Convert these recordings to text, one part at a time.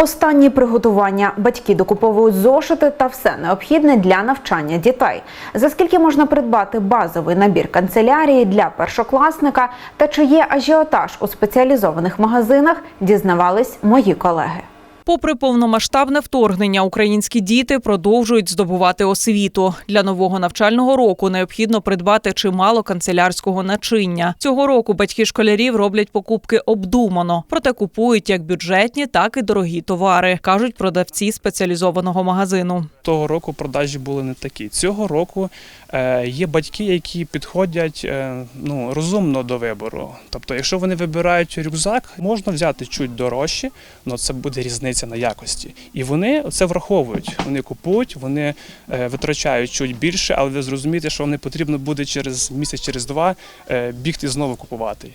Останні приготування батьки докуповують зошити та все необхідне для навчання дітей. За скільки можна придбати базовий набір канцелярії для першокласника та чи є ажіотаж у спеціалізованих магазинах, дізнавались мої колеги. Попри повномасштабне вторгнення, українські діти продовжують здобувати освіту. Для нового навчального року необхідно придбати чимало канцелярського начиння. Цього року батьки школярів роблять покупки обдумано, проте купують як бюджетні, так і дорогі товари, кажуть продавці спеціалізованого магазину. Того року продажі були не такі. Цього року е, є батьки, які підходять е, ну, розумно до вибору. Тобто, якщо вони вибирають рюкзак, можна взяти чуть дорожче, але це буде різниця на якості. І вони це враховують. Вони купують, вони е, витрачають чуть більше, але ви зрозумієте, що вони потрібно буде через місяць, через два е, бігти знову купувати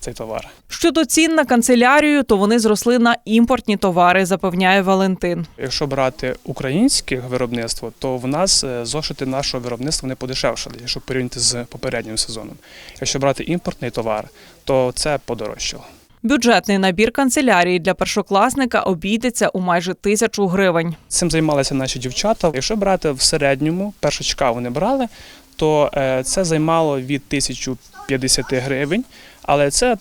цей товар. Щодо цін на канцелярію, то вони зросли на імпортні товари, запевняє Валентин. Якщо брати українське виробництво, то в нас е, зошити нашого виробництва не подешевшали, якщо порівняти з попереднім сезоном. Якщо брати імпортний товар, то це подорожчало. Бюджетний набір канцелярії для першокласника обійдеться у майже тисячу гривень. Цим займалися наші дівчата. Якщо брати в середньому, першачка вони брали, то е, це займало від 1050 гривень, але це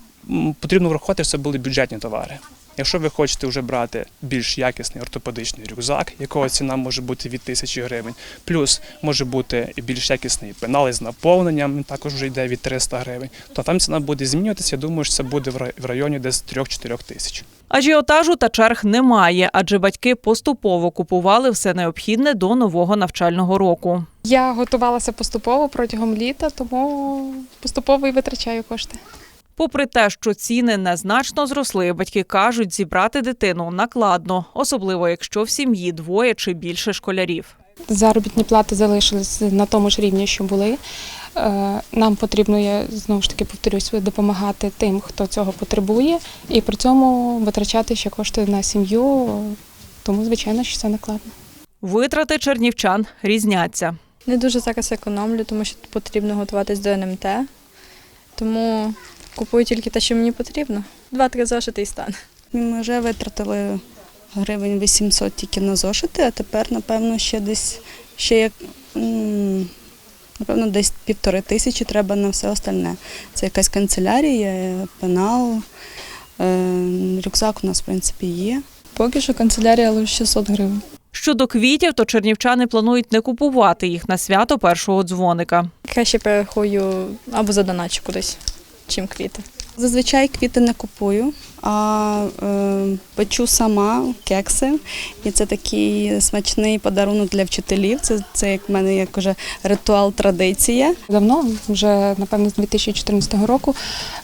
потрібно врахувати, що це були бюджетні товари. Якщо ви хочете вже брати більш якісний ортопедичний рюкзак, якого ціна може бути від тисячі гривень, плюс може бути і більш якісний пенал із наповненням, він також вже йде від 300 гривень, то там ціна буде змінюватися. Я думаю, що це буде в рай- в районі десь 3-4 тисяч. Ажіотажу та черг немає, адже батьки поступово купували все необхідне до нового навчального року. Я готувалася поступово протягом літа, тому поступово і витрачаю кошти. Попри те, що ціни незначно зросли, батьки кажуть, зібрати дитину накладно, особливо якщо в сім'ї двоє чи більше школярів. Заробітні плати залишились на тому ж рівні, що були. Е, Нам потрібно, я знову ж таки повторюсь, допомагати тим, хто цього потребує, і при цьому витрачати ще кошти на сім'ю. Тому, звичайно, що це накладно. Витрати чернівчан різняться. Не дуже зараз економлю, тому що потрібно готуватись до НМТ. Тому купую тільки те, що мені потрібно. Два-три зошити і стане. Ми вже витратили гривень 800 тільки на зошити, а тепер, напевно, ще десь ще як. Напевно, десь півтори тисячі треба на все остальне. Це якась канцелярія, пенал, е, рюкзак у нас, в принципі, є. Поки що канцелярія лише 600 гривень. Щодо квітів, то чернівчани планують не купувати їх на свято першого дзвоника. Краще перерахую або задоначу кудись, чим квіти. Зазвичай квіти не купую, а е, печу сама кекси. І це такий смачний подарунок для вчителів. Це, це як в мене як уже ритуал, традиція. Давно, вже напевно, з 2014 року,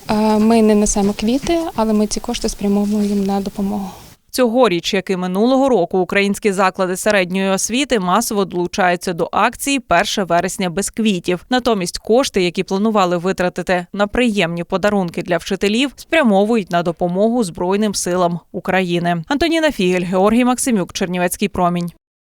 е, ми не несемо квіти, але ми ці кошти спрямовуємо на допомогу. Цьогоріч, як і минулого року, українські заклади середньої освіти масово долучаються до акції 1 вересня без квітів. Натомість кошти, які планували витратити на приємні подарунки для вчителів, спрямовують на допомогу Збройним силам України. Антоніна Фігель, Георгій Максимюк, Чернівецький промінь.